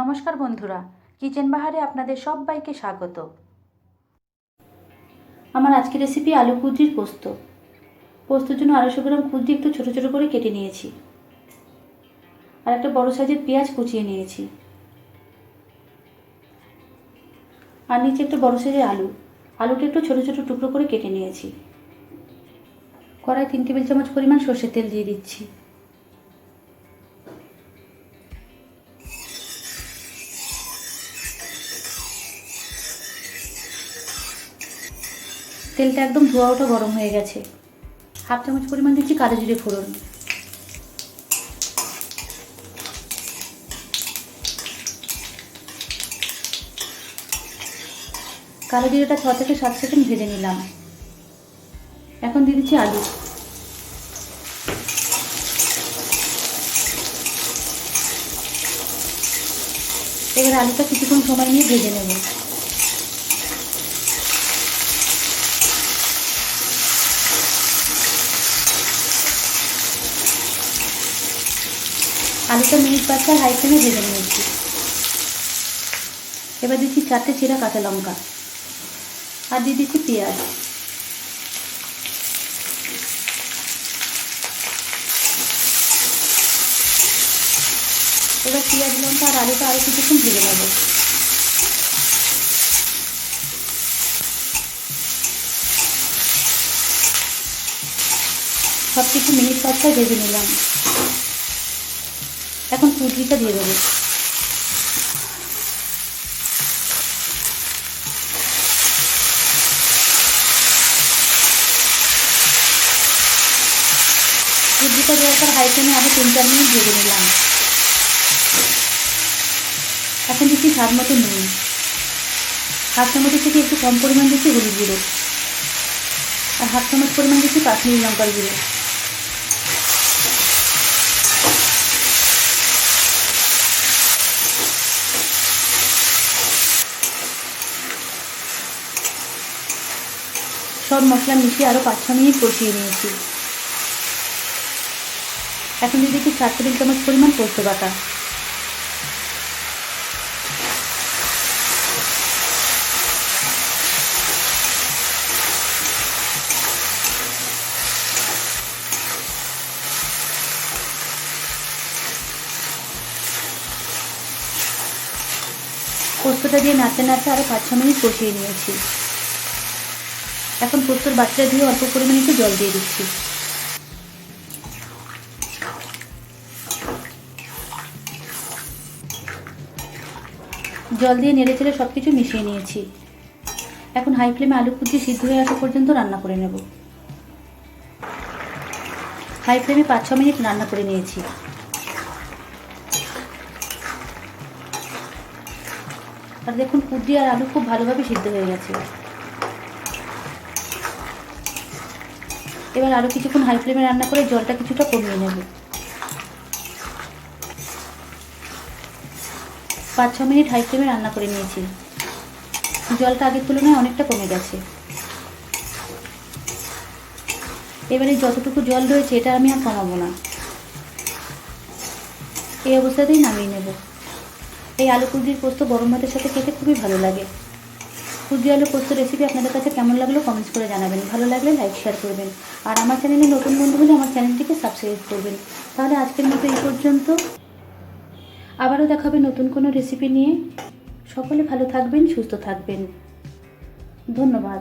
নমস্কার বন্ধুরা, কিচেন বাহারে আপনাদের সবাইকে স্বাগত। আমার আজকের রেসিপি আলু কুদ্রির পোস্ত। পোস্তর জন্য আড়াইশো গ্রাম কুদ্রি একটু ছোটো ছোটো করে কেটে নিয়েছি। আর একটা বড় সাইজের পেঁয়াজ কুচিয়ে নিয়েছি। আর নিচে একটা বড় সাইজের আলু। আলুটা একটু ছোটো ছোটো টুকরো করে কেটে নিয়েছি। কড়াই তিন টেবিল চামচ পরিমাণ সর্ষের তেল দিয়ে দিচ্ছি। তেলটা একদম ধোয়া ওঠা গরম হয়ে গেছে। হাফ চামচ পরিমাণ দিচ্ছি কালো জিরে ফোড়ন। কালো জিরেটা ছ থেকে সাত সেকেন্ড ভেজে নিলাম। এখন দিয়ে দিচ্ছি আলু। এবার আলুটা কিছুক্ষণ সময় নিয়ে ভেজে নেব। আলুটা মিনিট পাঁচটা হাই ফ্লেমে ভেজে নিয়েছি। এবার দিচ্ছি চারটে চিরা কাঁচা লঙ্কা। আর দিয়ে দিচ্ছি পেঁয়াজ। এবার পেঁয়াজ, লঙ্কা আর আলুটা আরও কিছুক্ষণ ভেজে নেব। সব কিছু মিনিট পাঁচটা ভেজে নিলাম। এখন কুদরিটা দিয়ে দেবো। কুদরিটা দেওয়ার পর হাই ফ্লেমে আরও তিন চার মিনিট ভেজে নিলাম। এখন দিচ্ছি স্বাদ মতো নুন। হাফ চামচের থেকে একটু কম পরিমাণ দিচ্ছি হলুদ গুঁড়ো। আর হাফ চামচ পরিমাণ দিচ্ছি কাশ্মীরি লঙ্কার গুঁড়ো। সব মশলা মিশিয়ে আরও পাঁচ ছ মিনিট কষিয়ে নিয়েছি। এখন দিয়ে দিচ্ছি চার টেবিল চামচ পরিমাণ পোস্ত বাটা। পোস্তটা দিয়ে নাড়তে নাড়তে আরও পাঁচ ছ মিনিট কষিয়ে নিয়েছি। এখন পোস্তর বাচ্চা দিয়ে অল্প পরিমাণে একটু জল দিয়ে দিচ্ছি। জল দিয়ে নেড়ে চেড়ে সব কিছু মিশিয়ে নিয়েছি। এখন হাই ফ্লেমে আলু কুচি সিদ্ধ হয়ে আসা পর্যন্ত রান্না করে নেব। হাই ফ্লেমে পাঁচ ছ মিনিট রান্না করে নিয়েছি। আর দেখুন কুদ্রি আর আলু খুব ভালোভাবে সিদ্ধ হয়ে গেছে। এবার আরও কিছুক্ষণ হাই ফ্লেমে রান্না করে জলটা কিছুটা কমিয়ে নেব। পাঁচ, ছ মিনিট হাই ফ্লেমে রান্না করে নিয়েছি। জলটা আগের তুলনায় অনেকটা কমে গেছে। এবারে যতটুকু জল রয়েছে এটা আমি আর কমাবো না। এই অবস্থাতেই নামিয়ে নেব। এই আলু কুদ্রির পোস্ত গরম ভাতের সাথে খেতে খুবই ভালো লাগে। কুদ্রি আলু পোস্ত রেসিপি আপনাদের কাছে কেমন লাগল কমেন্টস করে জানাবেন। ভালো লাগলে লাইক শেয়ার করবেন। আর আমার চ্যানেলে নতুন বন্ধু হলে আমার চ্যানেলটিকে সাবস্ক্রাইব করবেন। তাহলে আজকের মতো এই পর্যন্ত। আবারও দেখা হবে নতুন কোনো রেসিপি নিয়ে। সকলে ভালো থাকবেন, সুস্থ থাকবেন। ধন্যবাদ।